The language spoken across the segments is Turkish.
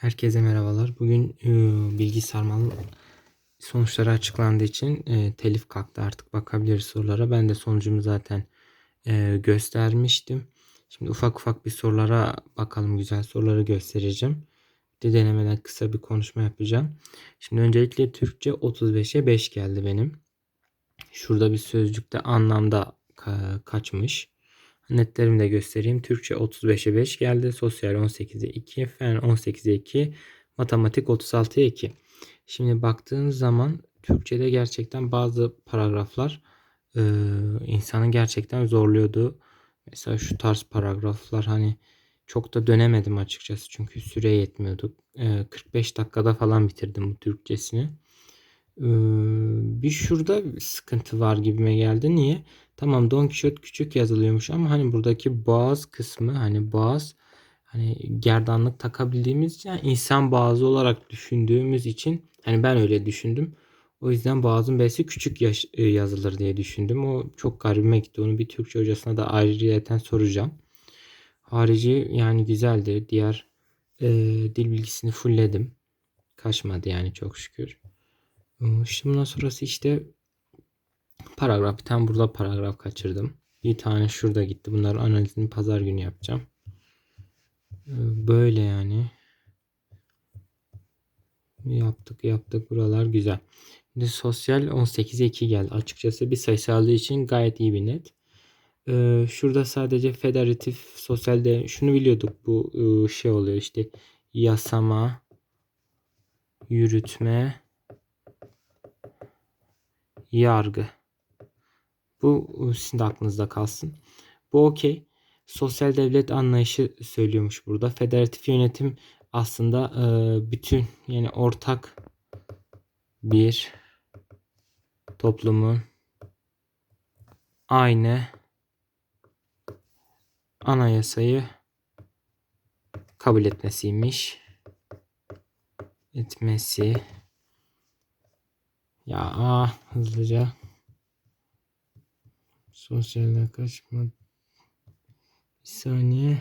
Herkese merhabalar. Bugün e, bilgi sarmal sonuçları açıklandığı için e, telif kalktı. Artık bakabiliriz sorulara. Ben de sonucumu zaten e, göstermiştim. Şimdi ufak ufak bir sorulara bakalım. Güzel soruları göstereceğim. Bir de denemeden kısa bir konuşma yapacağım. Şimdi öncelikle Türkçe 35'e 5 geldi benim. Şurada bir sözcükte anlamda ka- kaçmış. Netlerimi de göstereyim. Türkçe 35'e 5 geldi. Sosyal 18'e 2. Fen 18'e 2. Matematik 36'ya 2. Şimdi baktığınız zaman Türkçe'de gerçekten bazı paragraflar e, insanı gerçekten zorluyordu. Mesela şu tarz paragraflar hani çok da dönemedim açıkçası çünkü süre yetmiyordu. E, 45 dakikada falan bitirdim bu Türkçesini. Bir şurada sıkıntı var gibime geldi. Niye? Tamam Don Quixote küçük yazılıyormuş ama hani buradaki boğaz kısmı hani boğaz hani gerdanlık takabildiğimiz için yani insan boğazı olarak düşündüğümüz için hani ben öyle düşündüm. O yüzden boğazın B'si küçük yaş- yazılır diye düşündüm. O çok garibime gitti. Onu bir Türkçe hocasına da ayrıyeten soracağım. Harici yani güzeldi. Diğer e, dil bilgisini fullledim. Kaçmadı yani çok şükür. Şimdi bundan sonrası işte Paragraf bir tane burada paragraf kaçırdım. Bir tane şurada gitti. Bunların analizini pazar günü yapacağım. Ee, böyle yani. Yaptık yaptık. Buralar güzel. Şimdi sosyal 18'e 2 geldi. Açıkçası bir sayısallığı için gayet iyi bir net. Ee, şurada sadece federatif sosyalde şunu biliyorduk. Bu e, şey oluyor işte yasama, yürütme, yargı. Bu sizin de aklınızda kalsın. Bu okey. Sosyal devlet anlayışı söylüyormuş burada. Federatif yönetim aslında e, bütün yani ortak bir toplumun aynı anayasayı kabul etmesiymiş. Etmesi. Ya ah, hızlıca Sosyalde kaçma. Bir saniye.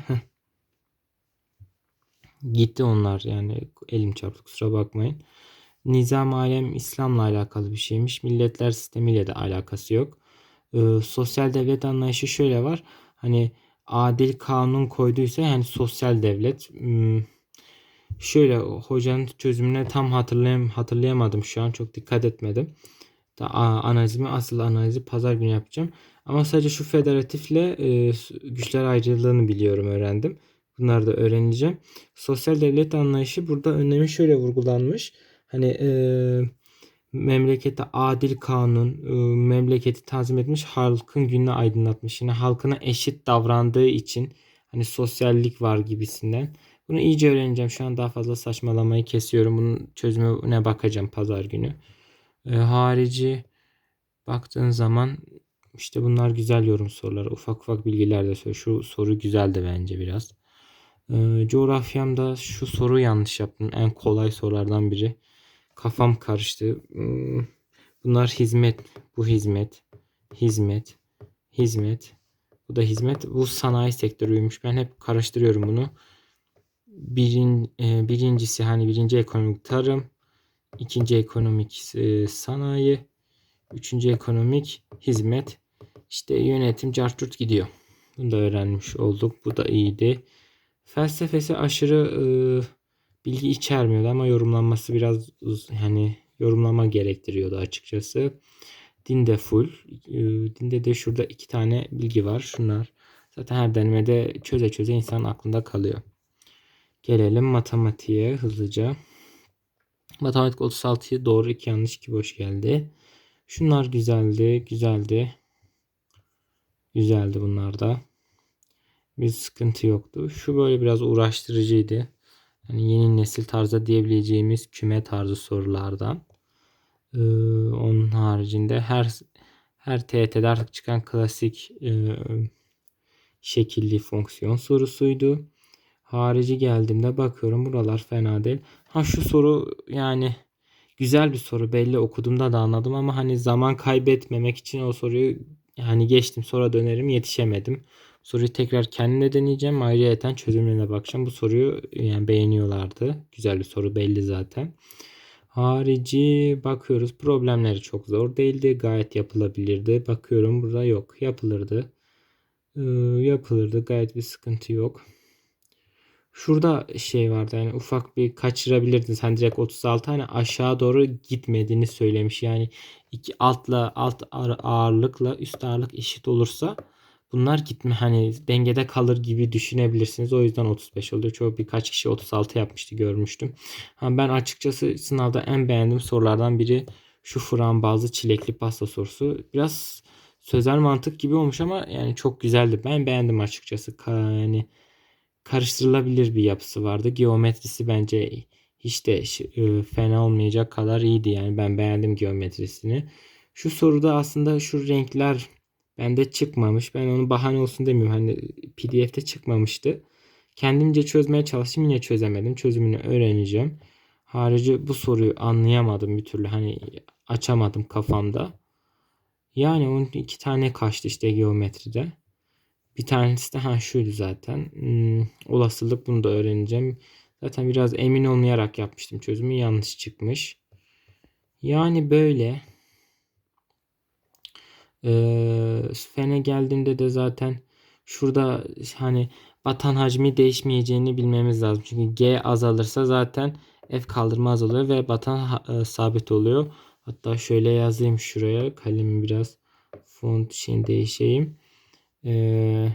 Gitti onlar yani elim çarptı kusura bakmayın. Nizam alem İslam'la alakalı bir şeymiş. Milletler sistemiyle de alakası yok. Ee, sosyal devlet anlayışı şöyle var. Hani adil kanun koyduysa yani sosyal devlet. Şöyle hocanın çözümüne tam hatırlayam hatırlayamadım şu an çok dikkat etmedim. Da, analizimi asıl analizi pazar günü yapacağım. Ama sadece şu federatifle e, güçler ayrılığını biliyorum, öğrendim. Bunları da öğreneceğim. Sosyal devlet anlayışı burada önemi şöyle vurgulanmış. Hani e, memlekete adil kanun, e, memleketi tanzim etmiş, halkın gününü aydınlatmış. Yine halkına eşit davrandığı için hani sosyallik var gibisinden. Bunu iyice öğreneceğim. Şu an daha fazla saçmalamayı kesiyorum. Bunun çözümüne bakacağım pazar günü. E, harici baktığın zaman işte bunlar güzel yorum soruları. Ufak ufak bilgiler de söylüyor. Şu soru güzeldi bence biraz. Ee, coğrafyamda şu soru yanlış yaptım. En kolay sorulardan biri. Kafam karıştı. Hmm, bunlar hizmet. Bu hizmet. Hizmet. Hizmet. Bu da hizmet. Bu sanayi sektörüymüş. Ben hep karıştırıyorum bunu. Birin, e, birincisi hani birinci ekonomik tarım. ikinci ekonomik e, sanayi. Üçüncü ekonomik hizmet. İşte yönetim cartürt gidiyor. Bunu da öğrenmiş olduk. Bu da iyiydi. Felsefesi aşırı e, bilgi içermiyordu ama yorumlanması biraz hani yorumlama gerektiriyordu açıkçası. Dinde full. E, dinde de şurada iki tane bilgi var. Şunlar. Zaten her denemede çöze çöze insanın aklında kalıyor. Gelelim matematiğe hızlıca. Matematik 36'yı doğru 2 yanlış 2 boş geldi. Şunlar güzeldi. Güzeldi. Güzeldi bunlar da. Bir sıkıntı yoktu. Şu böyle biraz uğraştırıcıydı. Yani yeni nesil tarzda diyebileceğimiz küme tarzı sorulardan. Ee, onun haricinde her her TET'de artık çıkan klasik e, şekilli fonksiyon sorusuydu. Harici geldiğimde bakıyorum buralar fena değil. Ha şu soru yani güzel bir soru belli okuduğumda da anladım ama hani zaman kaybetmemek için o soruyu yani geçtim sonra dönerim yetişemedim. Soruyu tekrar kendime deneyeceğim. Ayrıyeten çözümlerine bakacağım. Bu soruyu yani beğeniyorlardı. Güzel bir soru belli zaten. Harici bakıyoruz. Problemleri çok zor değildi. Gayet yapılabilirdi. Bakıyorum burada yok. Yapılırdı. Ee, yapılırdı. Gayet bir sıkıntı yok. Şurada şey vardı yani ufak bir kaçırabilirdin. Sen direkt 36 hani aşağı doğru gitmediğini söylemiş. Yani iki altla alt ağırlıkla üst ağırlık eşit olursa bunlar gitme hani dengede kalır gibi düşünebilirsiniz. O yüzden 35 oluyor. Çoğu birkaç kişi 36 yapmıştı görmüştüm. Ha, ben açıkçası sınavda en beğendiğim sorulardan biri şu frambuazlı çilekli pasta sorusu. Biraz sözel mantık gibi olmuş ama yani çok güzeldi. Ben beğendim açıkçası. Yani karıştırılabilir bir yapısı vardı. Geometrisi bence hiç de e, fena olmayacak kadar iyiydi yani ben beğendim geometrisini. Şu soruda aslında şu renkler bende çıkmamış. Ben onu bahane olsun demiyorum. Hani PDF'de çıkmamıştı. Kendimce çözmeye çalıştım yine çözemedim. Çözümünü öğreneceğim. Harici bu soruyu anlayamadım bir türlü. Hani açamadım kafamda. Yani onun iki tane kaçtı işte geometride. Bir tanesi de ha şuydu zaten. Hmm, olasılık bunu da öğreneceğim. Zaten biraz emin olmayarak yapmıştım çözümü. Yanlış çıkmış. Yani böyle. Ee, fene geldiğimde de zaten şurada hani batan hacmi değişmeyeceğini bilmemiz lazım. Çünkü G azalırsa zaten F kaldırma azalıyor ve batan e, sabit oluyor. Hatta şöyle yazayım şuraya. Kalemi biraz font için değişeyim. Ee,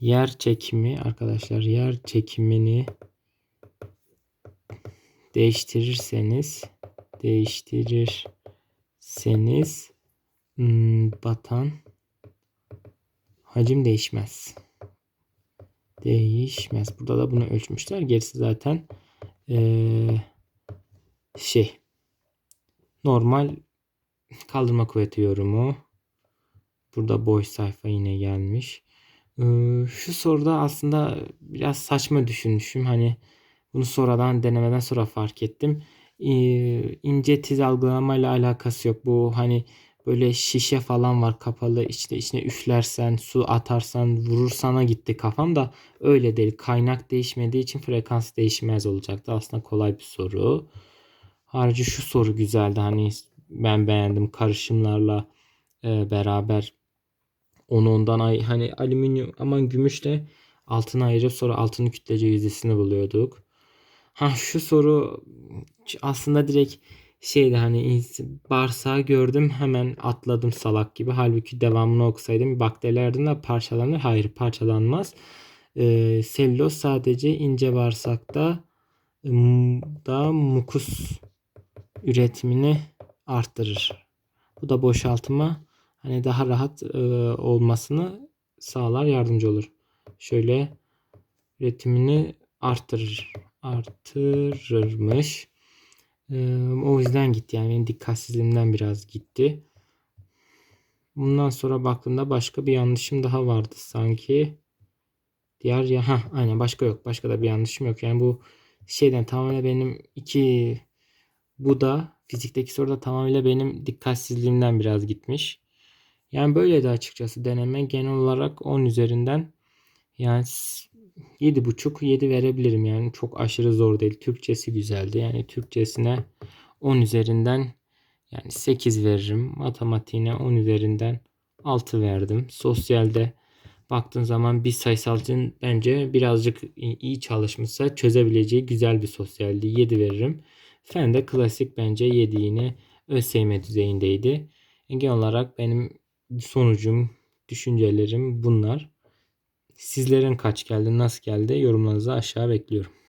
yer çekimi arkadaşlar yer çekimini değiştirirseniz değiştirirseniz hmm, batan hacim değişmez. Değişmez. Burada da bunu ölçmüşler. Gerisi zaten ee, şey normal kaldırma kuvveti yorumu. Burada boş sayfa yine gelmiş. Şu soruda aslında biraz saçma düşünmüşüm. Hani bunu sonradan denemeden sonra fark ettim. İnce tiz algılamayla alakası yok. Bu hani böyle şişe falan var kapalı işte içine üflersen su atarsan vurur sana gitti kafam da öyle değil. Kaynak değişmediği için frekans değişmez olacaktı. Aslında kolay bir soru. Harici şu soru güzeldi. Hani ben beğendim karışımlarla beraber onu ondan ay hani alüminyum aman gümüşle altını ayırıp sonra altının kütlece yüzdesini buluyorduk. Ha şu soru aslında direkt şeydi hani bağırsağı gördüm hemen atladım salak gibi. Halbuki devamını okusaydım bakterilerden de parçalanır. Hayır parçalanmaz. Ee, selüloz sadece ince bağırsakta da mukus üretimini arttırır. Bu da boşaltıma hani daha rahat e, olmasını sağlar, yardımcı olur. Şöyle üretimini arttırır. Artırırmış. E, o yüzden gitti. Yani benim dikkatsizliğimden biraz gitti. Bundan sonra baktığımda başka bir yanlışım daha vardı sanki. Diğer ya ha aynen başka yok. Başka da bir yanlışım yok. Yani bu şeyden tamamen benim iki bu da fizikteki soruda tamamıyla benim dikkatsizliğimden biraz gitmiş. Yani böyle de açıkçası deneme genel olarak 10 üzerinden yani 7.5 7 verebilirim yani çok aşırı zor değil. Türkçesi güzeldi. Yani Türkçesine 10 üzerinden yani 8 veririm. Matematiğine 10 üzerinden 6 verdim. Sosyalde baktığın zaman bir sayısalcının bence birazcık iyi çalışmışsa çözebileceği güzel bir sosyaldi. 7 veririm. Fen de klasik bence 7 yine ÖSYM düzeyindeydi. Genel olarak benim sonucum, düşüncelerim bunlar. Sizlerin kaç geldi, nasıl geldi yorumlarınızı aşağı bekliyorum.